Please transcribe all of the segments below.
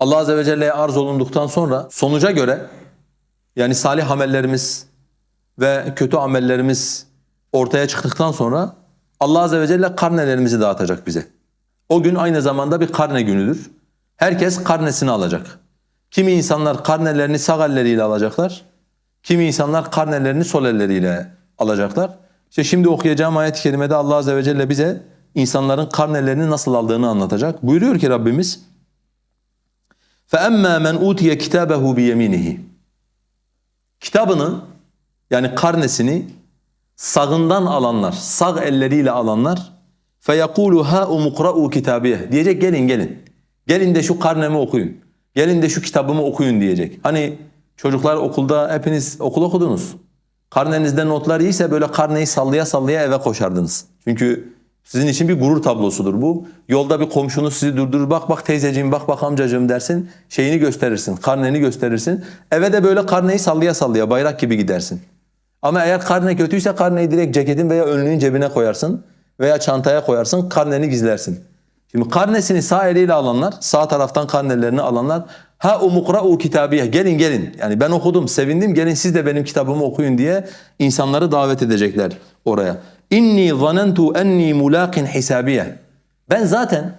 Allah Azze ve Celle'ye arz olunduktan sonra sonuca göre yani salih amellerimiz ve kötü amellerimiz ortaya çıktıktan sonra Allah Azze ve Celle karnelerimizi dağıtacak bize. O gün aynı zamanda bir karne günüdür. Herkes karnesini alacak. Kimi insanlar karnelerini sağ elleriyle alacaklar. Kimi insanlar karnelerini sol elleriyle alacaklar. İşte şimdi okuyacağım ayet-i kerimede Allah Azze ve Celle bize insanların karnelerini nasıl aldığını anlatacak. Buyuruyor ki Rabbimiz فَاَمَّا مَنْ اُوتِيَ كِتَابَهُ بِيَمِينِهِ Kitabını yani karnesini sağından alanlar, sağ elleriyle alanlar فَيَقُولُ هَا اُمُقْرَؤُ كِتَابِيَهِ Diyecek gelin gelin. Gelin de şu karnemi okuyun. Gelin de şu kitabımı okuyun diyecek. Hani çocuklar okulda hepiniz okul okudunuz. Karnenizde notlar iyiyse böyle karneyi sallaya sallaya eve koşardınız. Çünkü sizin için bir gurur tablosudur bu. Yolda bir komşunuz sizi durdurur. Bak bak teyzeciğim, bak bak amcacığım dersin. Şeyini gösterirsin, karneni gösterirsin. Eve de böyle karneyi sallaya sallaya bayrak gibi gidersin. Ama eğer karne kötüyse karneyi direkt ceketin veya önlüğün cebine koyarsın veya çantaya koyarsın, karneni gizlersin. Şimdi karnesini sağ eliyle alanlar, sağ taraftan karnelerini alanlar ha umukra'u kitabiye gelin gelin. Yani ben okudum, sevindim. Gelin siz de benim kitabımı okuyun diye insanları davet edecekler oraya. İnni zanentu enni mulaqin hisabiye. Ben zaten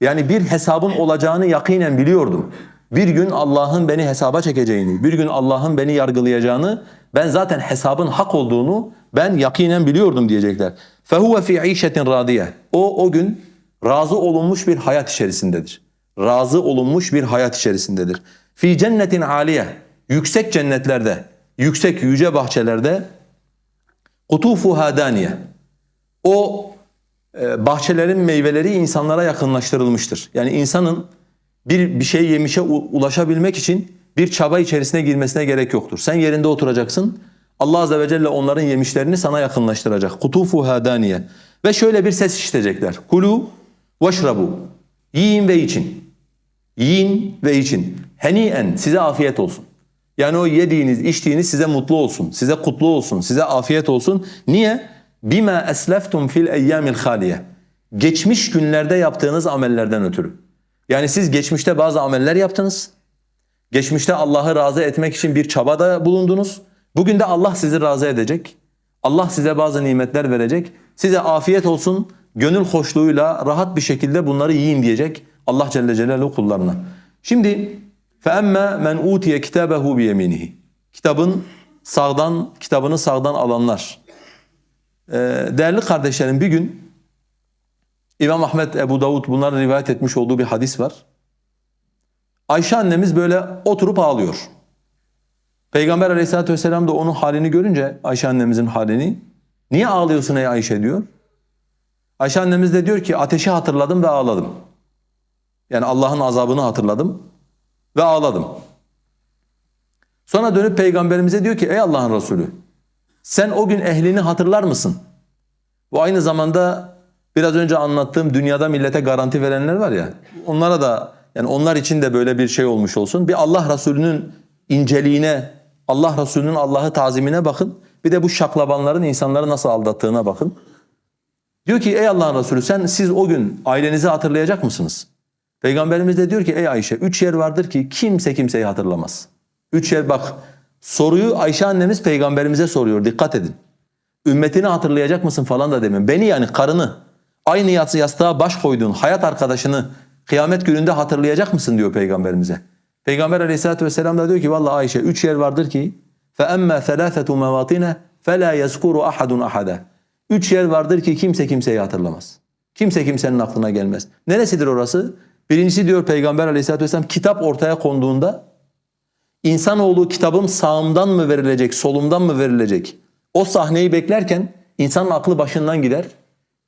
yani bir hesabın olacağını yakinen biliyordum. Bir gün Allah'ın beni hesaba çekeceğini, bir gün Allah'ın beni yargılayacağını, ben zaten hesabın hak olduğunu ben yakinen biliyordum diyecekler. Fehuve fi işetin radiye. O o gün razı olunmuş bir hayat içerisindedir. Razı olunmuş bir hayat içerisindedir. Fi cennetin aliye. Yüksek cennetlerde, yüksek yüce bahçelerde kutufuha daniye. O e, bahçelerin meyveleri insanlara yakınlaştırılmıştır. Yani insanın bir bir şey yemişe ulaşabilmek için bir çaba içerisine girmesine gerek yoktur. Sen yerinde oturacaksın. Allah azze ve celle onların yemişlerini sana yakınlaştıracak. Kutufuha daniye. Ve şöyle bir ses işitecekler. Kulu veşrabu. Yiyin ve için. Yiyin ve için. Heniyen size afiyet olsun. Yani o yediğiniz, içtiğiniz size mutlu olsun, size kutlu olsun, size afiyet olsun. Niye? Bima esleftum fil eyyamil haliye. Geçmiş günlerde yaptığınız amellerden ötürü. Yani siz geçmişte bazı ameller yaptınız. Geçmişte Allah'ı razı etmek için bir çabada bulundunuz. Bugün de Allah sizi razı edecek. Allah size bazı nimetler verecek. Size afiyet olsun, gönül hoşluğuyla rahat bir şekilde bunları yiyin diyecek Allah Celle Celaluhu kullarına. Şimdi فَاَمَّا مَنْ اُوتِيَ كِتَابَهُ بِيَمِينِهِ Kitabın sağdan, kitabını sağdan alanlar. Ee, değerli kardeşlerim bir gün İmam Ahmet, Ebu Davud bunların rivayet etmiş olduğu bir hadis var. Ayşe annemiz böyle oturup ağlıyor. Peygamber aleyhissalatü vesselam da onun halini görünce Ayşe annemizin halini niye ağlıyorsun ey Ayşe diyor. Ayşe annemiz de diyor ki ateşi hatırladım ve ağladım. Yani Allah'ın azabını hatırladım ve ağladım. Sonra dönüp peygamberimize diyor ki ey Allah'ın Resulü sen o gün ehlini hatırlar mısın? Bu aynı zamanda biraz önce anlattığım dünyada millete garanti verenler var ya onlara da yani onlar için de böyle bir şey olmuş olsun. Bir Allah Resulü'nün inceliğine, Allah Resulü'nün Allah'ı tazimine bakın. Bir de bu şaklabanların insanları nasıl aldattığına bakın. Diyor ki ey Allah'ın Resulü sen siz o gün ailenizi hatırlayacak mısınız? Peygamberimiz de diyor ki ey Ayşe üç yer vardır ki kimse kimseyi hatırlamaz. Üç yer bak soruyu Ayşe annemiz peygamberimize soruyor dikkat edin. Ümmetini hatırlayacak mısın falan da demiyor. Beni yani karını aynı yatsı yastığa baş koyduğun hayat arkadaşını kıyamet gününde hatırlayacak mısın diyor peygamberimize. Peygamber aleyhissalatü vesselam da diyor ki vallahi Ayşe üç yer vardır ki فَاَمَّا ثَلَاثَةُ مَوَاطِنَ فَلَا يَذْكُرُ أَحَدٌ أَحَدًا Üç yer vardır ki kimse kimseyi hatırlamaz. Kimse kimsenin aklına gelmez. Neresidir orası? Birincisi diyor Peygamber aleyhissalatü vesselam kitap ortaya konduğunda insanoğlu kitabım sağımdan mı verilecek, solumdan mı verilecek? O sahneyi beklerken insanın aklı başından gider.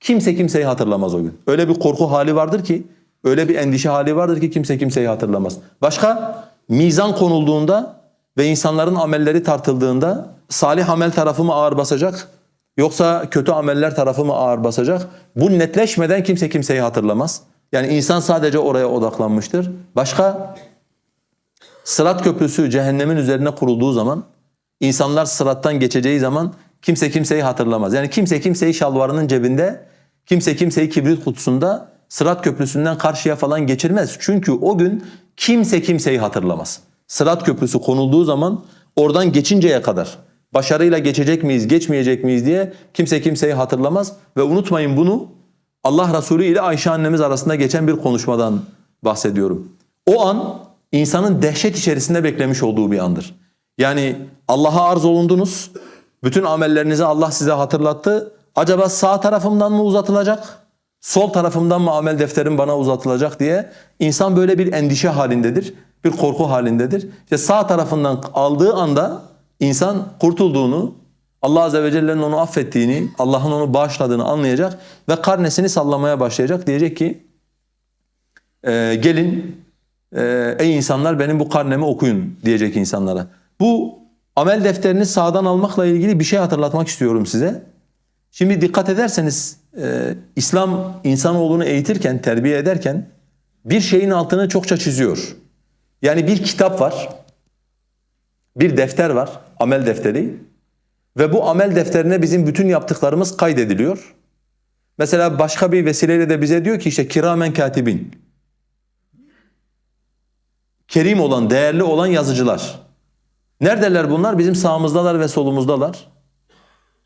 Kimse kimseyi hatırlamaz o gün. Öyle bir korku hali vardır ki, öyle bir endişe hali vardır ki kimse kimseyi hatırlamaz. Başka mizan konulduğunda ve insanların amelleri tartıldığında salih amel tarafı mı ağır basacak yoksa kötü ameller tarafı mı ağır basacak? Bu netleşmeden kimse kimseyi hatırlamaz. Yani insan sadece oraya odaklanmıştır. Başka Sırat köprüsü cehennemin üzerine kurulduğu zaman, insanlar sırattan geçeceği zaman kimse kimseyi hatırlamaz. Yani kimse kimseyi şalvarının cebinde, kimse kimseyi kibrit kutusunda Sırat Köprüsü'nden karşıya falan geçirmez. Çünkü o gün kimse kimseyi hatırlamaz. Sırat Köprüsü konulduğu zaman oradan geçinceye kadar başarıyla geçecek miyiz, geçmeyecek miyiz diye kimse kimseyi hatırlamaz. Ve unutmayın bunu Allah Resulü ile Ayşe annemiz arasında geçen bir konuşmadan bahsediyorum. O an insanın dehşet içerisinde beklemiş olduğu bir andır. Yani Allah'a arz olundunuz, bütün amellerinizi Allah size hatırlattı. Acaba sağ tarafımdan mı uzatılacak, sol tarafımdan mı amel defterim bana uzatılacak diye insan böyle bir endişe halindedir, bir korku halindedir. İşte sağ tarafından aldığı anda insan kurtulduğunu, Allah Azze ve Celle'nin onu affettiğini, Allah'ın onu bağışladığını anlayacak ve karnesini sallamaya başlayacak. Diyecek ki, e, gelin e, ey insanlar benim bu karnemi okuyun diyecek insanlara. Bu amel defterini sağdan almakla ilgili bir şey hatırlatmak istiyorum size. Şimdi dikkat ederseniz e, İslam insanoğlunu eğitirken, terbiye ederken bir şeyin altını çokça çiziyor. Yani bir kitap var, bir defter var, amel defteri. Ve bu amel defterine bizim bütün yaptıklarımız kaydediliyor. Mesela başka bir vesileyle de bize diyor ki işte kiramen katibin. Kerim olan, değerli olan yazıcılar. Neredeler bunlar? Bizim sağımızdalar ve solumuzdalar.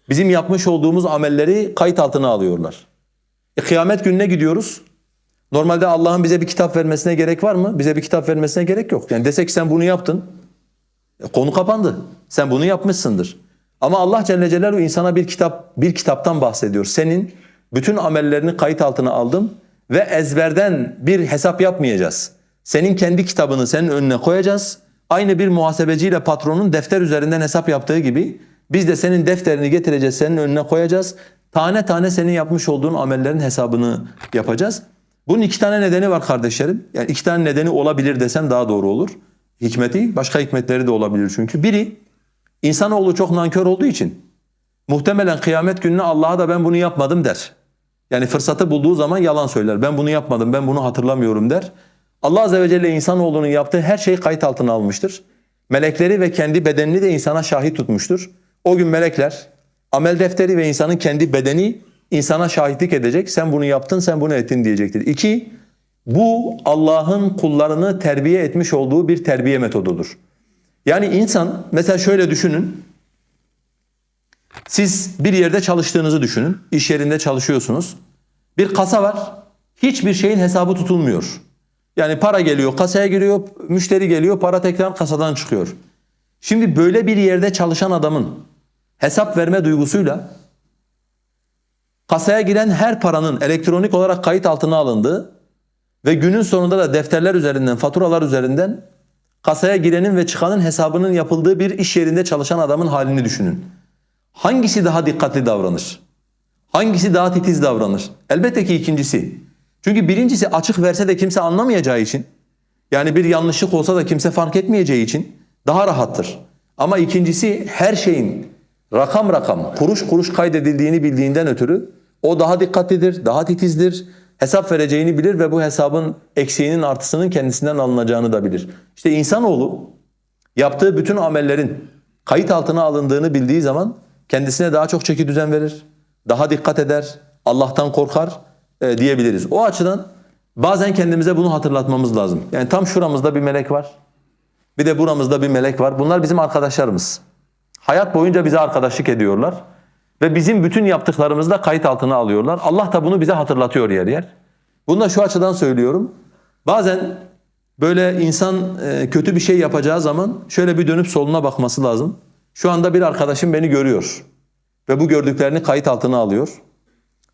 Bizim yapmış olduğumuz amelleri kayıt altına alıyorlar. E, kıyamet gününe gidiyoruz. Normalde Allah'ın bize bir kitap vermesine gerek var mı? Bize bir kitap vermesine gerek yok. Yani desek sen bunu yaptın. E, konu kapandı. Sen bunu yapmışsındır. Ama Allah Celle Celaluhu insana bir kitap bir kitaptan bahsediyor. Senin bütün amellerini kayıt altına aldım ve ezberden bir hesap yapmayacağız. Senin kendi kitabını senin önüne koyacağız. Aynı bir muhasebeciyle patronun defter üzerinden hesap yaptığı gibi biz de senin defterini getireceğiz, senin önüne koyacağız. Tane tane senin yapmış olduğun amellerin hesabını yapacağız. Bunun iki tane nedeni var kardeşlerim. Yani iki tane nedeni olabilir desem daha doğru olur. Hikmeti, başka hikmetleri de olabilir çünkü. Biri, insanoğlu çok nankör olduğu için muhtemelen kıyamet gününe Allah'a da ben bunu yapmadım der. Yani fırsatı bulduğu zaman yalan söyler. Ben bunu yapmadım, ben bunu hatırlamıyorum der. Allah Azze ve Celle insanoğlunun yaptığı her şeyi kayıt altına almıştır. Melekleri ve kendi bedenini de insana şahit tutmuştur. O gün melekler, amel defteri ve insanın kendi bedeni insana şahitlik edecek. Sen bunu yaptın, sen bunu ettin diyecektir. İki, bu Allah'ın kullarını terbiye etmiş olduğu bir terbiye metodudur. Yani insan, mesela şöyle düşünün. Siz bir yerde çalıştığınızı düşünün. İş yerinde çalışıyorsunuz. Bir kasa var. Hiçbir şeyin hesabı tutulmuyor. Yani para geliyor, kasaya giriyor, müşteri geliyor, para tekrar kasadan çıkıyor. Şimdi böyle bir yerde çalışan adamın hesap verme duygusuyla kasaya giren her paranın elektronik olarak kayıt altına alındığı ve günün sonunda da defterler üzerinden, faturalar üzerinden kasaya girenin ve çıkanın hesabının yapıldığı bir iş yerinde çalışan adamın halini düşünün. Hangisi daha dikkatli davranır? Hangisi daha titiz davranır? Elbette ki ikincisi. Çünkü birincisi açık verse de kimse anlamayacağı için, yani bir yanlışlık olsa da kimse fark etmeyeceği için daha rahattır. Ama ikincisi her şeyin rakam rakam, kuruş kuruş kaydedildiğini bildiğinden ötürü o daha dikkatlidir, daha titizdir, hesap vereceğini bilir ve bu hesabın eksiğinin artısının kendisinden alınacağını da bilir. İşte insanoğlu yaptığı bütün amellerin kayıt altına alındığını bildiği zaman kendisine daha çok çeki düzen verir, daha dikkat eder, Allah'tan korkar e, diyebiliriz. O açıdan bazen kendimize bunu hatırlatmamız lazım. Yani tam şuramızda bir melek var. Bir de buramızda bir melek var. Bunlar bizim arkadaşlarımız. Hayat boyunca bize arkadaşlık ediyorlar. Ve bizim bütün yaptıklarımızı da kayıt altına alıyorlar. Allah da bunu bize hatırlatıyor yer yer. Bunu da şu açıdan söylüyorum. Bazen böyle insan e, kötü bir şey yapacağı zaman şöyle bir dönüp soluna bakması lazım. Şu anda bir arkadaşım beni görüyor. Ve bu gördüklerini kayıt altına alıyor.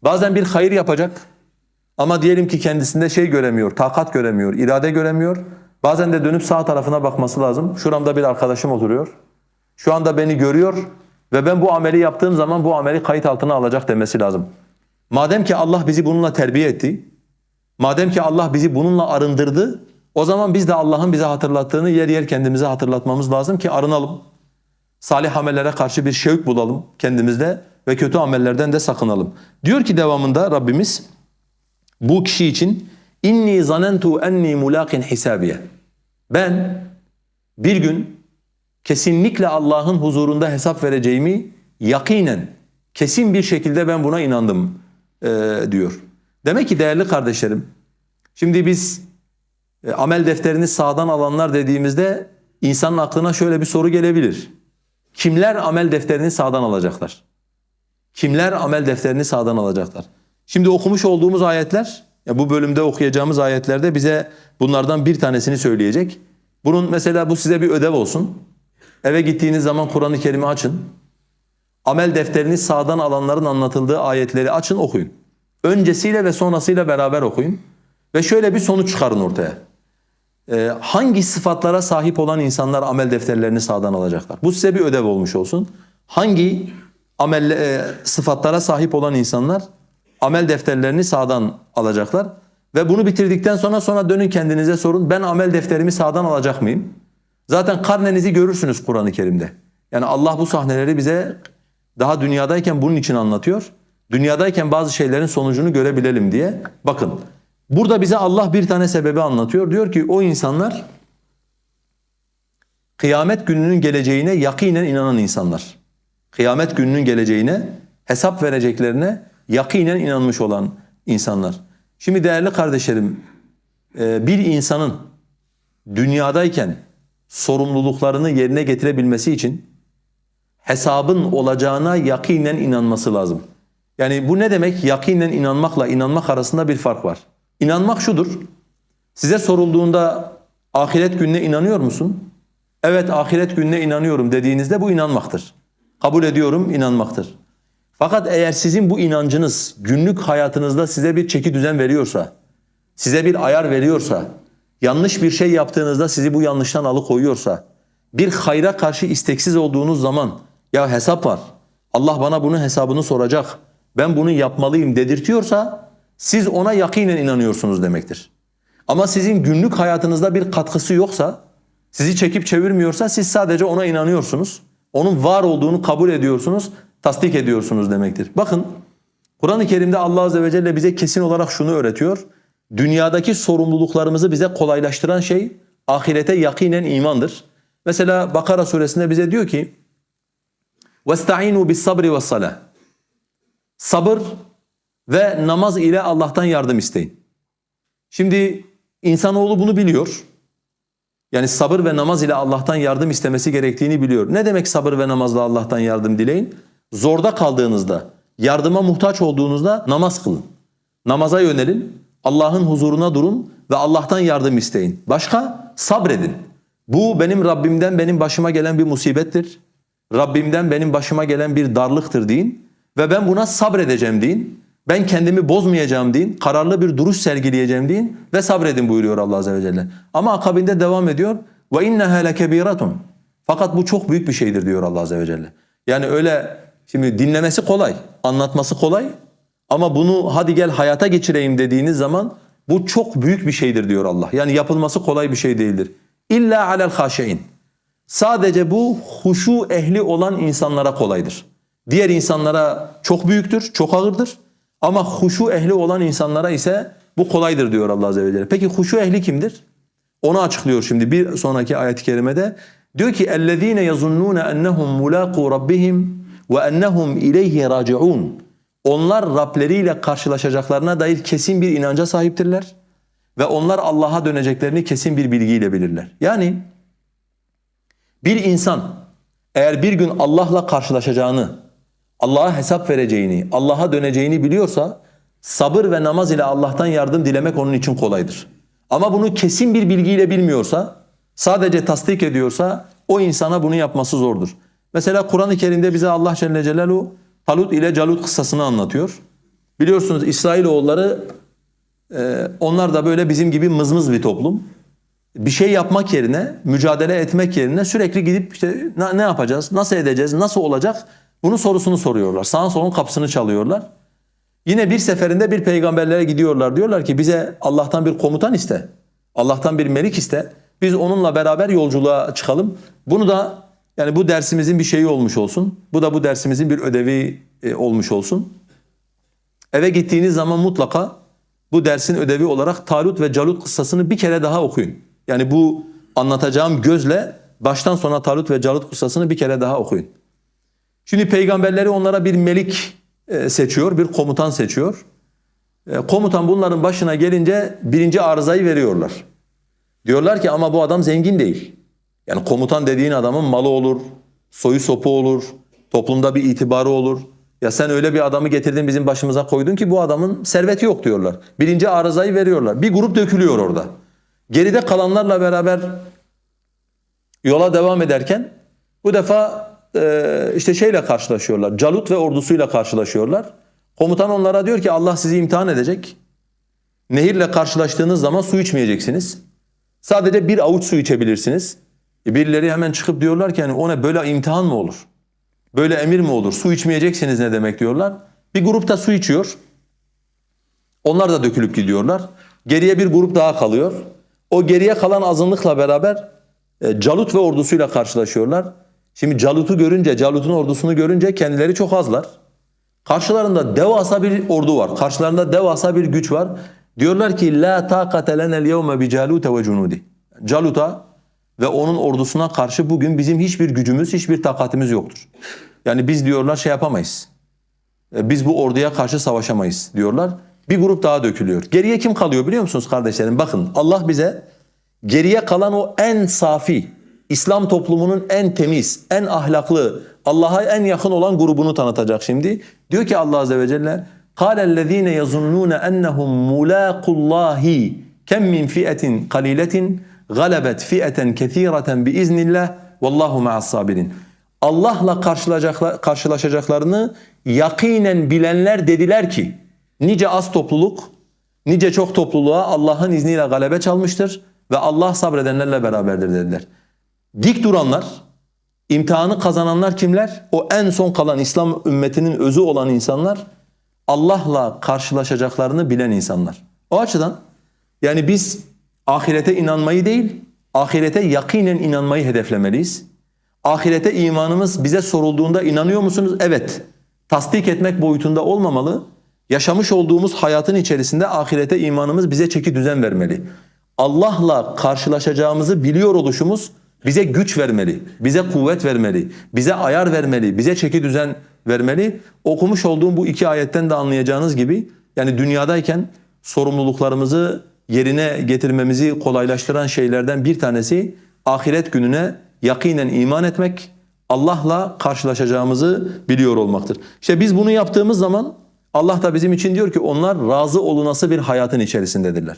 Bazen bir hayır yapacak ama diyelim ki kendisinde şey göremiyor, takat göremiyor, irade göremiyor. Bazen de dönüp sağ tarafına bakması lazım. Şuramda bir arkadaşım oturuyor. Şu anda beni görüyor ve ben bu ameli yaptığım zaman bu ameli kayıt altına alacak demesi lazım. Madem ki Allah bizi bununla terbiye etti, madem ki Allah bizi bununla arındırdı, o zaman biz de Allah'ın bize hatırlattığını yer yer kendimize hatırlatmamız lazım ki arınalım. Salih amellere karşı bir şevk bulalım kendimizde ve kötü amellerden de sakınalım. Diyor ki devamında Rabbimiz bu kişi için inni zanentu enni mulaqin hisabiye. Ben bir gün kesinlikle Allah'ın huzurunda hesap vereceğimi yakinen kesin bir şekilde ben buna inandım e, diyor. Demek ki değerli kardeşlerim, şimdi biz e, amel defterini sağdan alanlar dediğimizde insanın aklına şöyle bir soru gelebilir. Kimler amel defterini sağdan alacaklar? Kimler amel defterini sağdan alacaklar? Şimdi okumuş olduğumuz ayetler, ya bu bölümde okuyacağımız ayetlerde bize bunlardan bir tanesini söyleyecek. Bunun mesela bu size bir ödev olsun. Eve gittiğiniz zaman Kur'an-ı Kerim'i açın. Amel defterini sağdan alanların anlatıldığı ayetleri açın okuyun. Öncesiyle ve sonrasıyla beraber okuyun. Ve şöyle bir sonuç çıkarın ortaya. Ee, hangi sıfatlara sahip olan insanlar amel defterlerini sağdan alacaklar? Bu size bir ödev olmuş olsun. Hangi amel e, sıfatlara sahip olan insanlar amel defterlerini sağdan alacaklar? Ve bunu bitirdikten sonra sonra dönün kendinize sorun. Ben amel defterimi sağdan alacak mıyım? Zaten karnenizi görürsünüz Kur'an-ı Kerim'de. Yani Allah bu sahneleri bize daha dünyadayken bunun için anlatıyor. Dünyadayken bazı şeylerin sonucunu görebilelim diye. Bakın burada bize Allah bir tane sebebi anlatıyor. Diyor ki o insanlar kıyamet gününün geleceğine yakinen inanan insanlar. Kıyamet gününün geleceğine, hesap vereceklerine yakinen inanmış olan insanlar. Şimdi değerli kardeşlerim, e, bir insanın dünyadayken sorumluluklarını yerine getirebilmesi için hesabın olacağına yakinen inanması lazım. Yani bu ne demek? Yakinen inanmakla inanmak arasında bir fark var. İnanmak şudur. Size sorulduğunda ahiret gününe inanıyor musun? Evet ahiret gününe inanıyorum dediğinizde bu inanmaktır. Kabul ediyorum inanmaktır. Fakat eğer sizin bu inancınız günlük hayatınızda size bir çeki düzen veriyorsa, size bir ayar veriyorsa, yanlış bir şey yaptığınızda sizi bu yanlıştan alıkoyuyorsa, bir hayra karşı isteksiz olduğunuz zaman ya hesap var, Allah bana bunun hesabını soracak, ben bunu yapmalıyım dedirtiyorsa siz ona yakinen inanıyorsunuz demektir. Ama sizin günlük hayatınızda bir katkısı yoksa, sizi çekip çevirmiyorsa siz sadece ona inanıyorsunuz. Onun var olduğunu kabul ediyorsunuz, tasdik ediyorsunuz demektir. Bakın Kur'an-ı Kerim'de Allah Azze ve Celle bize kesin olarak şunu öğretiyor Dünyadaki sorumluluklarımızı bize kolaylaştıran şey ahirete yakinen imandır. Mesela Bakara suresinde bize diyor ki وَاسْتَعِينُوا بِالصَّبْرِ وَالصَّلَاةِ Sabır ve namaz ile Allah'tan yardım isteyin. Şimdi insanoğlu bunu biliyor. Yani sabır ve namaz ile Allah'tan yardım istemesi gerektiğini biliyor. Ne demek sabır ve namazla Allah'tan yardım dileyin? Zorda kaldığınızda, yardıma muhtaç olduğunuzda namaz kılın. Namaza yönelin, Allah'ın huzuruna durun ve Allah'tan yardım isteyin. Başka? Sabredin. Bu benim Rabbimden benim başıma gelen bir musibettir. Rabbimden benim başıma gelen bir darlıktır deyin ve ben buna sabredeceğim deyin. Ben kendimi bozmayacağım deyin, kararlı bir duruş sergileyeceğim deyin ve sabredin buyuruyor Allah Azze ve Celle. Ama akabinde devam ediyor. Ve inneha lekebiratun. Fakat bu çok büyük bir şeydir diyor Allah Azze ve Celle. Yani öyle şimdi dinlemesi kolay, anlatması kolay ama bunu hadi gel hayata geçireyim dediğiniz zaman bu çok büyük bir şeydir diyor Allah. Yani yapılması kolay bir şey değildir. İlla alel haşein. Sadece bu huşu ehli olan insanlara kolaydır. Diğer insanlara çok büyüktür, çok ağırdır. Ama huşu ehli olan insanlara ise bu kolaydır diyor Allah Azze ve Celle. Peki huşu ehli kimdir? Onu açıklıyor şimdi bir sonraki ayet-i kerimede. Diyor ki اَلَّذ۪ينَ يَظُنُّونَ اَنَّهُمْ مُلَاقُوا رَبِّهِمْ وَاَنَّهُمْ اِلَيْهِ رَاجِعُونَ onlar Rableriyle karşılaşacaklarına dair kesin bir inanca sahiptirler. Ve onlar Allah'a döneceklerini kesin bir bilgiyle bilirler. Yani bir insan eğer bir gün Allah'la karşılaşacağını, Allah'a hesap vereceğini, Allah'a döneceğini biliyorsa sabır ve namaz ile Allah'tan yardım dilemek onun için kolaydır. Ama bunu kesin bir bilgiyle bilmiyorsa, sadece tasdik ediyorsa o insana bunu yapması zordur. Mesela Kur'an-ı Kerim'de bize Allah Celle Celaluhu Talut ile Calut kıssasını anlatıyor. Biliyorsunuz İsrailoğulları e, onlar da böyle bizim gibi mızmız bir toplum. Bir şey yapmak yerine, mücadele etmek yerine sürekli gidip işte ne yapacağız, nasıl edeceğiz, nasıl olacak bunun sorusunu soruyorlar. Sağın solun kapısını çalıyorlar. Yine bir seferinde bir peygamberlere gidiyorlar. Diyorlar ki bize Allah'tan bir komutan iste. Allah'tan bir melik iste. Biz onunla beraber yolculuğa çıkalım. Bunu da yani bu dersimizin bir şeyi olmuş olsun. Bu da bu dersimizin bir ödevi e, olmuş olsun. Eve gittiğiniz zaman mutlaka bu dersin ödevi olarak Talut ve Calut kıssasını bir kere daha okuyun. Yani bu anlatacağım gözle baştan sona Talut ve Calut kıssasını bir kere daha okuyun. Şimdi peygamberleri onlara bir melik e, seçiyor, bir komutan seçiyor. E, komutan bunların başına gelince birinci arızayı veriyorlar. Diyorlar ki ama bu adam zengin değil. Yani komutan dediğin adamın malı olur, soyu sopu olur, toplumda bir itibarı olur. Ya sen öyle bir adamı getirdin bizim başımıza koydun ki bu adamın serveti yok diyorlar. Birinci arızayı veriyorlar. Bir grup dökülüyor orada. Geride kalanlarla beraber yola devam ederken bu defa e, işte şeyle karşılaşıyorlar. Calut ve ordusuyla karşılaşıyorlar. Komutan onlara diyor ki Allah sizi imtihan edecek. Nehirle karşılaştığınız zaman su içmeyeceksiniz. Sadece bir avuç su içebilirsiniz. E birileri hemen çıkıp diyorlar ki yani o ne böyle imtihan mı olur? Böyle emir mi olur? Su içmeyeceksiniz ne demek diyorlar. Bir grup da su içiyor. Onlar da dökülüp gidiyorlar. Geriye bir grup daha kalıyor. O geriye kalan azınlıkla beraber e, Calut ve ordusuyla karşılaşıyorlar. Şimdi Calut'u görünce, Calut'un ordusunu görünce kendileri çok azlar. Karşılarında devasa bir ordu var. Karşılarında devasa bir güç var. Diyorlar ki la taqate lenel yevme bi Calute ve cunudi. Calut'a ve onun ordusuna karşı bugün bizim hiçbir gücümüz, hiçbir takatimiz yoktur. Yani biz diyorlar şey yapamayız. E, Biz bu orduya karşı savaşamayız diyorlar. Bir grup daha dökülüyor. Geriye kim kalıyor biliyor musunuz kardeşlerim? Bakın Allah bize geriye kalan o en safi, İslam toplumunun en temiz, en ahlaklı, Allah'a en yakın olan grubunu tanıtacak şimdi. Diyor ki Allah Azze ve Celle قَالَ الَّذ۪ينَ يَظُنُّونَ اَنَّهُمْ مُلَاقُ اللّٰهِ كَمْ مِنْ فِئَةٍ قَلِيلَةٍ galebet fi'eten kesireten bi iznillah vallahu ma'as sabirin. Allah'la karşılaşacaklarını yakinen bilenler dediler ki nice az topluluk nice çok topluluğa Allah'ın izniyle galebe çalmıştır ve Allah sabredenlerle beraberdir dediler. Dik duranlar, imtihanı kazananlar kimler? O en son kalan İslam ümmetinin özü olan insanlar Allah'la karşılaşacaklarını bilen insanlar. O açıdan yani biz ahirete inanmayı değil, ahirete yakinen inanmayı hedeflemeliyiz. Ahirete imanımız bize sorulduğunda inanıyor musunuz? Evet. Tasdik etmek boyutunda olmamalı. Yaşamış olduğumuz hayatın içerisinde ahirete imanımız bize çeki düzen vermeli. Allah'la karşılaşacağımızı biliyor oluşumuz bize güç vermeli, bize kuvvet vermeli, bize ayar vermeli, bize çeki düzen vermeli. Okumuş olduğum bu iki ayetten de anlayacağınız gibi yani dünyadayken sorumluluklarımızı yerine getirmemizi kolaylaştıran şeylerden bir tanesi ahiret gününe yakinen iman etmek, Allah'la karşılaşacağımızı biliyor olmaktır. İşte biz bunu yaptığımız zaman Allah da bizim için diyor ki onlar razı olunası bir hayatın içerisindedirler.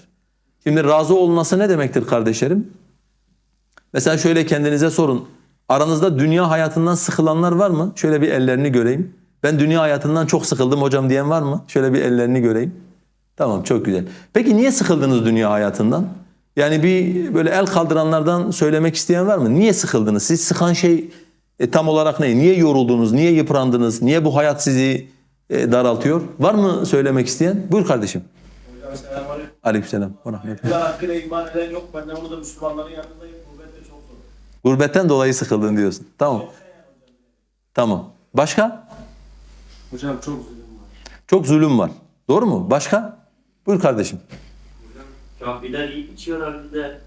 Şimdi razı olunası ne demektir kardeşlerim? Mesela şöyle kendinize sorun. Aranızda dünya hayatından sıkılanlar var mı? Şöyle bir ellerini göreyim. Ben dünya hayatından çok sıkıldım hocam diyen var mı? Şöyle bir ellerini göreyim. Tamam çok güzel. Peki niye sıkıldınız dünya hayatından? Yani bir böyle el kaldıranlardan söylemek isteyen var mı? Niye sıkıldınız? Siz sıkan şey e, tam olarak ne? Niye yoruldunuz? Niye yıprandınız? Niye bu hayat sizi e, daraltıyor? Var mı söylemek isteyen? Buyur kardeşim. Hocam selamünaleyküm. Aleykümselam. Bir hakkıyla iman eden yok. Ben de burada Müslümanların yanındayım. Gurbette çok zor. Gurbetten dolayı sıkıldın diyorsun. Tamam. Tamam. Başka? Hocam çok zulüm var. Çok zulüm var. Doğru mu? Başka? Buyur kardeşim. Kahveler iyi içiyorlar bir de.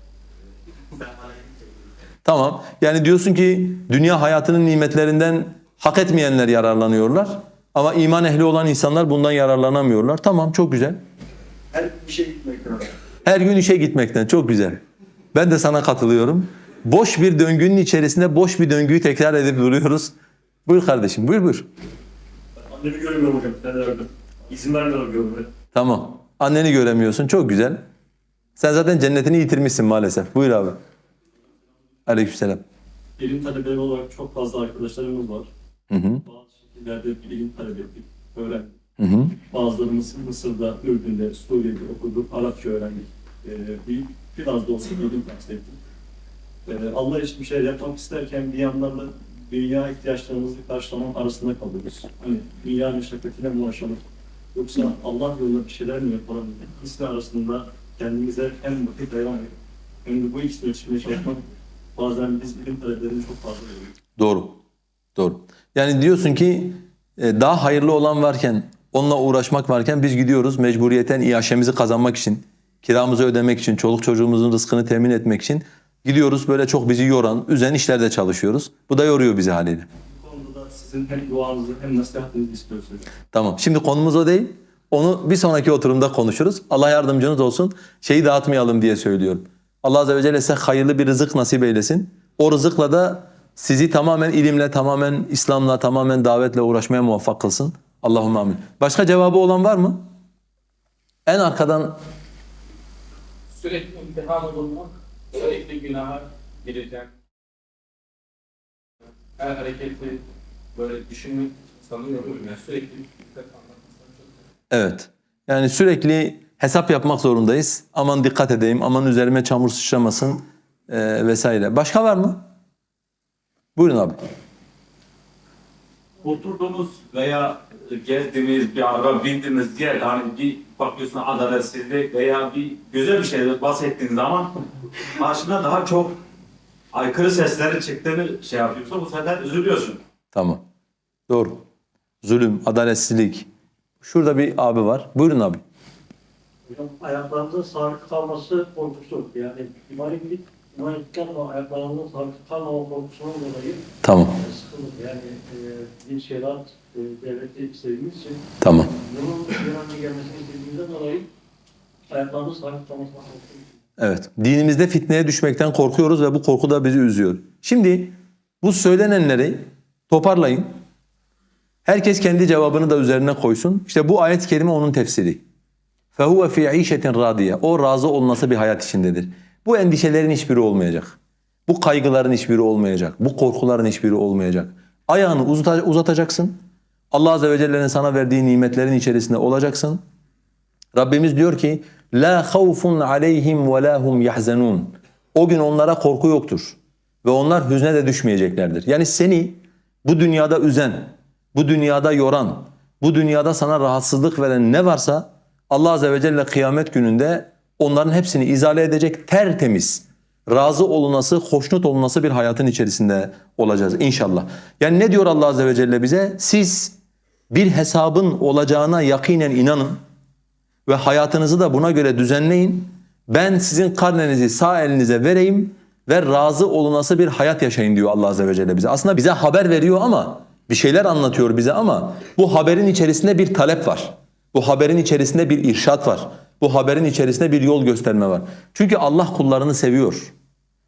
Tamam. Yani diyorsun ki dünya hayatının nimetlerinden hak etmeyenler yararlanıyorlar. Ama iman ehli olan insanlar bundan yararlanamıyorlar. Tamam çok güzel. Her bir şey gitmekten. Her gün işe gitmekten çok güzel. Ben de sana katılıyorum. Boş bir döngünün içerisinde boş bir döngüyü tekrar edip duruyoruz. Buyur kardeşim buyur buyur. Annemi görmüyorum hocam. İzin vermiyorlar görmeye. Tamam. Anneni göremiyorsun. Çok güzel. Sen zaten cennetini yitirmişsin maalesef. Buyur abi. Aleykümselam. İlim talebeleri olarak çok fazla arkadaşlarımız var. Hı hı. Bazı şekillerde bir ilim talep ettik, öğrendik. Hı hı. Bazılarımız Mısır'da, Ürdün'de, Suriye'de okuduk, Arapça öğrendik. Ee, bir, biraz da olsa ilim tahsil ettik. Ee, Allah için bir şey yapmak isterken bir yandan da dünya ihtiyaçlarımızı karşılamak arasında kalıyoruz. Hani dünya meşakkatine mi ulaşalım? Yoksa Allah yolunda bir şeyler mi yapalım? İkisi arasında kendimize hem vakit hem de bu ikisini ölçmeye çalışmak bazen biz ilim taleplerini çok fazla veriyoruz. Doğru. Doğru. Yani diyorsun ki e, daha hayırlı olan varken, onunla uğraşmak varken biz gidiyoruz mecburiyeten iaşemizi kazanmak için, kiramızı ödemek için, çoluk çocuğumuzun rızkını temin etmek için gidiyoruz böyle çok bizi yoran, üzen işlerde çalışıyoruz. Bu da yoruyor bizi haliyle. Sizin hem duanızı hem nasihatinizi istiyoruz hocam. Tamam. Şimdi konumuz o değil. Onu bir sonraki oturumda konuşuruz. Allah yardımcınız olsun. Şeyi dağıtmayalım diye söylüyorum. Allah Azze ve Celle size hayırlı bir rızık nasip eylesin. O rızıkla da sizi tamamen ilimle, tamamen İslam'la, tamamen davetle uğraşmaya muvaffak kılsın. Allahümme amin. Başka cevabı olan var mı? En arkadan Sürekli imtihan olunmak, sürekli günaha gireceğim. Her hareketi böyle düşünmek sanıyorum yani sürekli Evet. Yani sürekli hesap yapmak zorundayız. Aman dikkat edeyim, aman üzerime çamur sıçramasın eee, vesaire. Başka var mı? Buyurun abi. oturduğunuz veya gezdiğiniz bir araba bindiğiniz yer hani bir bakıyorsun adaletsizlik veya bir güzel bir şeyden bahsettiğin zaman karşına daha çok aykırı seslerin çıktığını şey yapıyorsun bu sefer üzülüyorsun. Tamam. Doğru. Zulüm, adaletsizlik. Şurada bir abi var. Buyurun abi. Hocam ayaklarında sarkı kalması korkusu. Yani imani gidip imani gitken ama ayaklarında sarkı kalmama korkusundan dolayı Tamam. e, sıkılır. Yani e, bir şeriat e, devleti istediğimiz için Tamam. bunun bir an önce gelmesini istediğimizden dolayı ayaklarında sarkı kalmasına korkuyoruz. Evet. Dinimizde fitneye düşmekten korkuyoruz ve bu korku da bizi üzüyor. Şimdi bu söylenenleri toparlayın. Herkes kendi cevabını da üzerine koysun. İşte bu ayet-i kerime onun tefsiri. فَهُوَ فِي عِيشَةٍ رَاضِيَةٍ O razı olması bir hayat içindedir. Bu endişelerin hiçbiri olmayacak. Bu kaygıların hiçbiri olmayacak. Bu korkuların hiçbiri olmayacak. Ayağını uzata- uzatacaksın. Allah Azze ve Celle'nin sana verdiği nimetlerin içerisinde olacaksın. Rabbimiz diyor ki la havfun aleyhim ve la hum yahzanun. O gün onlara korku yoktur ve onlar hüzne de düşmeyeceklerdir. Yani seni bu dünyada üzen, bu dünyada yoran, bu dünyada sana rahatsızlık veren ne varsa Allah azze ve celle kıyamet gününde onların hepsini izale edecek tertemiz, razı olunası, hoşnut olunası bir hayatın içerisinde olacağız inşallah. Yani ne diyor Allah azze ve celle bize? Siz bir hesabın olacağına yakinen inanın ve hayatınızı da buna göre düzenleyin. Ben sizin karnenizi sağ elinize vereyim ve razı olunası bir hayat yaşayın diyor Allah Azze ve Celle bize. Aslında bize haber veriyor ama bir şeyler anlatıyor bize ama bu haberin içerisinde bir talep var. Bu haberin içerisinde bir irşat var. Bu haberin içerisinde bir yol gösterme var. Çünkü Allah kullarını seviyor.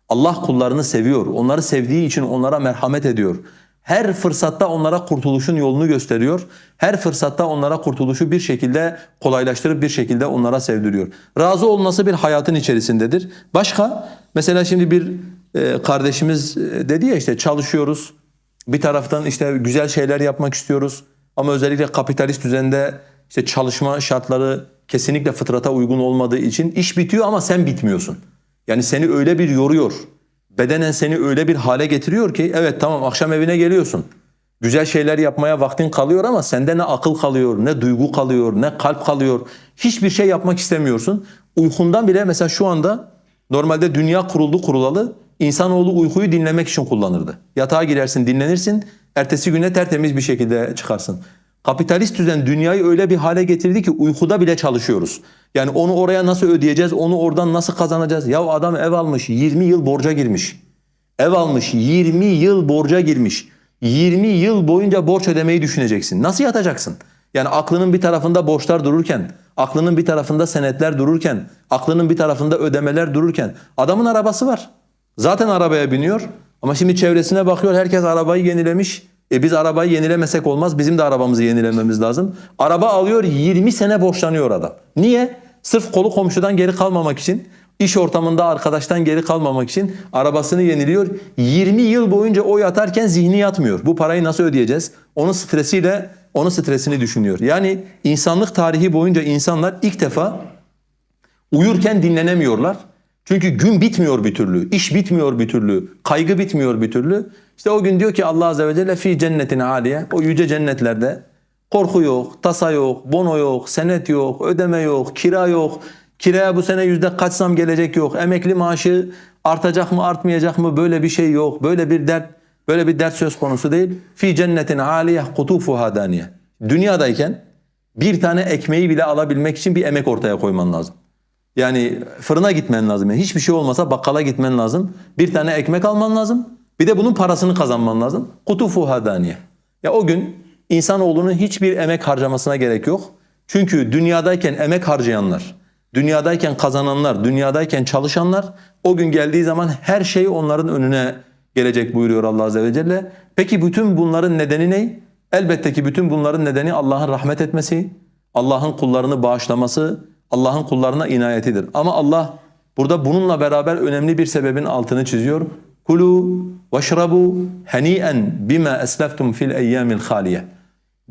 Allah kullarını seviyor. Onları sevdiği için onlara merhamet ediyor. Her fırsatta onlara kurtuluşun yolunu gösteriyor. Her fırsatta onlara kurtuluşu bir şekilde kolaylaştırıp bir şekilde onlara sevdiriyor. Razı olması bir hayatın içerisindedir. Başka mesela şimdi bir e, kardeşimiz e, dedi ya işte çalışıyoruz. Bir taraftan işte güzel şeyler yapmak istiyoruz. Ama özellikle kapitalist düzende işte çalışma şartları kesinlikle fıtrata uygun olmadığı için iş bitiyor ama sen bitmiyorsun. Yani seni öyle bir yoruyor. Bedenen seni öyle bir hale getiriyor ki evet tamam akşam evine geliyorsun. Güzel şeyler yapmaya vaktin kalıyor ama sende ne akıl kalıyor, ne duygu kalıyor, ne kalp kalıyor. Hiçbir şey yapmak istemiyorsun. Uykundan bile mesela şu anda normalde dünya kuruldu kurulalı insanoğlu uykuyu dinlemek için kullanırdı. Yatağa girersin dinlenirsin ertesi güne tertemiz bir şekilde çıkarsın. Kapitalist düzen dünyayı öyle bir hale getirdi ki uykuda bile çalışıyoruz. Yani onu oraya nasıl ödeyeceğiz, onu oradan nasıl kazanacağız? Ya adam ev almış, 20 yıl borca girmiş. Ev almış, 20 yıl borca girmiş. 20 yıl boyunca borç ödemeyi düşüneceksin. Nasıl yatacaksın? Yani aklının bir tarafında borçlar dururken, aklının bir tarafında senetler dururken, aklının bir tarafında ödemeler dururken adamın arabası var. Zaten arabaya biniyor ama şimdi çevresine bakıyor herkes arabayı yenilemiş. E biz arabayı yenilemesek olmaz. Bizim de arabamızı yenilememiz lazım. Araba alıyor 20 sene borçlanıyor adam. Niye? Sırf kolu komşudan geri kalmamak için, iş ortamında arkadaştan geri kalmamak için arabasını yeniliyor. 20 yıl boyunca o yatarken zihni yatmıyor. Bu parayı nasıl ödeyeceğiz? Onun stresiyle onun stresini düşünüyor. Yani insanlık tarihi boyunca insanlar ilk defa uyurken dinlenemiyorlar. Çünkü gün bitmiyor bir türlü, iş bitmiyor bir türlü, kaygı bitmiyor bir türlü. İşte o gün diyor ki Allah Azze ve Celle fi cennetin aliye, o yüce cennetlerde korku yok, tasa yok, bono yok, senet yok, ödeme yok, kira yok. Kiraya bu sene yüzde kaç zam gelecek yok, emekli maaşı artacak mı artmayacak mı böyle bir şey yok. Böyle bir dert, böyle bir dert söz konusu değil. Fi cennetin aliye kutufuha daniye. Dünyadayken bir tane ekmeği bile alabilmek için bir emek ortaya koyman lazım. Yani fırına gitmen lazım. Yani hiçbir şey olmasa bakkala gitmen lazım. Bir tane ekmek alman lazım. Bir de bunun parasını kazanman lazım. Kutufu hadaniye. Ya o gün insanoğlunun hiçbir emek harcamasına gerek yok. Çünkü dünyadayken emek harcayanlar, dünyadayken kazananlar, dünyadayken çalışanlar o gün geldiği zaman her şey onların önüne gelecek buyuruyor Allah Azze ve Celle. Peki bütün bunların nedeni ne? Elbette ki bütün bunların nedeni Allah'ın rahmet etmesi, Allah'ın kullarını bağışlaması, Allah'ın kullarına inayetidir. Ama Allah burada bununla beraber önemli bir sebebin altını çiziyor. Kulu veşrabu hani'en bima esleftum fil eyyamil haliye.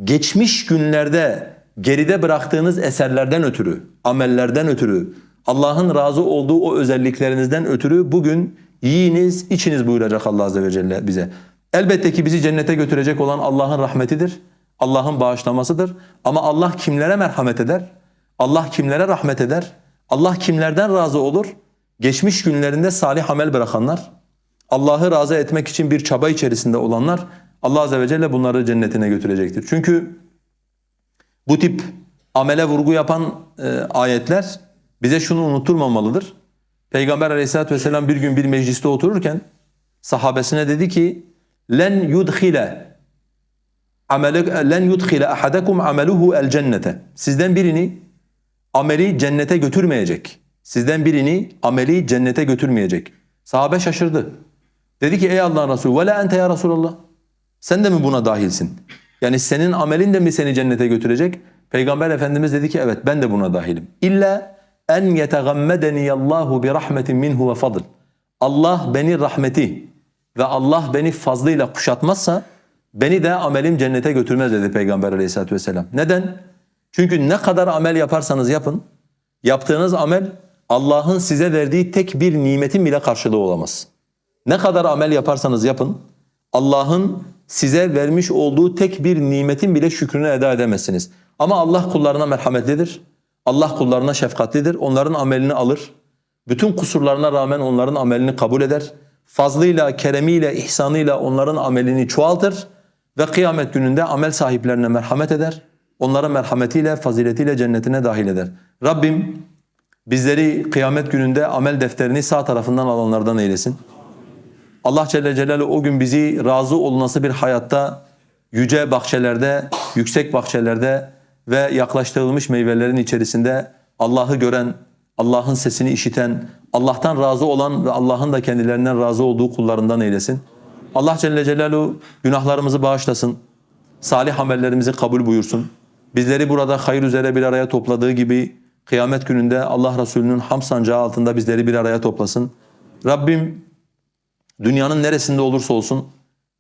Geçmiş günlerde geride bıraktığınız eserlerden ötürü, amellerden ötürü, Allah'ın razı olduğu o özelliklerinizden ötürü bugün yiyiniz, içiniz buyuracak Allah Azze ve Celle bize. Elbette ki bizi cennete götürecek olan Allah'ın rahmetidir, Allah'ın bağışlamasıdır. Ama Allah kimlere merhamet eder? Allah kimlere rahmet eder? Allah kimlerden razı olur? Geçmiş günlerinde salih amel bırakanlar, Allah'ı razı etmek için bir çaba içerisinde olanlar Allah Azze ve Celle bunları cennetine götürecektir. Çünkü bu tip amele vurgu yapan e, ayetler bize şunu unutturmamalıdır. Peygamber Aleyhisselatü vesselam bir gün bir mecliste otururken sahabesine dedi ki len yudkhile amele len yudkhile ahadakum ameluhu el cennete. Sizden birini ameli cennete götürmeyecek. Sizden birini ameli cennete götürmeyecek. Sahabe şaşırdı. Dedi ki ey Allah'ın Resulü ve la ente ya Resulallah. Sen de mi buna dahilsin? Yani senin amelin de mi seni cennete götürecek? Peygamber Efendimiz dedi ki evet ben de buna dahilim. İlla en yetegammedeni Allahu bi rahmetin minhu ve fadl. Allah beni rahmeti ve Allah beni fazlıyla kuşatmazsa beni de amelim cennete götürmez dedi Peygamber Aleyhisselatü vesselam. Neden? Çünkü ne kadar amel yaparsanız yapın, yaptığınız amel Allah'ın size verdiği tek bir nimetin bile karşılığı olamaz. Ne kadar amel yaparsanız yapın, Allah'ın size vermiş olduğu tek bir nimetin bile şükrünü eda edemezsiniz. Ama Allah kullarına merhametlidir. Allah kullarına şefkatlidir. Onların amelini alır. Bütün kusurlarına rağmen onların amelini kabul eder. Fazlıyla, keremiyle, ihsanıyla onların amelini çoğaltır. Ve kıyamet gününde amel sahiplerine merhamet eder. Onları merhametiyle, faziletiyle cennetine dahil eder. Rabbim bizleri kıyamet gününde amel defterini sağ tarafından alanlardan eylesin. Allah Celle Celaluhu o gün bizi razı olunası bir hayatta yüce bahçelerde, yüksek bahçelerde ve yaklaştırılmış meyvelerin içerisinde Allah'ı gören, Allah'ın sesini işiten, Allah'tan razı olan ve Allah'ın da kendilerinden razı olduğu kullarından eylesin. Allah Celle Celaluhu günahlarımızı bağışlasın. Salih amellerimizi kabul buyursun. Bizleri burada hayır üzere bir araya topladığı gibi kıyamet gününde Allah Resulü'nün ham sancağı altında bizleri bir araya toplasın. Rabbim dünyanın neresinde olursa olsun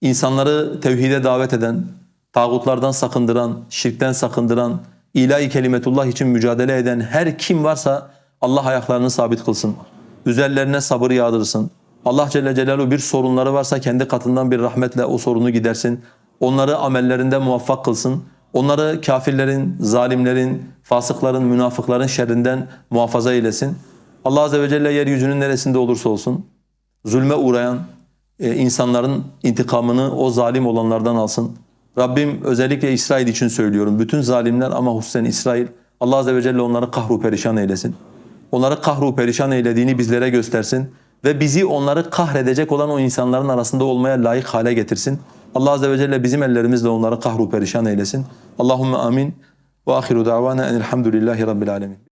insanları tevhide davet eden, tağutlardan sakındıran, şirkten sakındıran, ilahi kelimetullah için mücadele eden her kim varsa Allah ayaklarını sabit kılsın. Üzerlerine sabır yağdırsın. Allah Celle Celaluhu bir sorunları varsa kendi katından bir rahmetle o sorunu gidersin. Onları amellerinde muvaffak kılsın. Onları kafirlerin, zalimlerin, fasıkların, münafıkların şerrinden muhafaza eylesin. Allah Azze ve Celle yeryüzünün neresinde olursa olsun zulme uğrayan e, insanların intikamını o zalim olanlardan alsın. Rabbim özellikle İsrail için söylüyorum. Bütün zalimler ama hususen İsrail Allah Azze ve Celle onları kahru perişan eylesin. Onları kahru perişan eylediğini bizlere göstersin ve bizi onları kahredecek olan o insanların arasında olmaya layık hale getirsin. Allah Azze ve Celle bizim ellerimizle onları kahru perişan eylesin. Allahumme amin. Ve ahiru davana enelhamdülillahi rabbil alemin.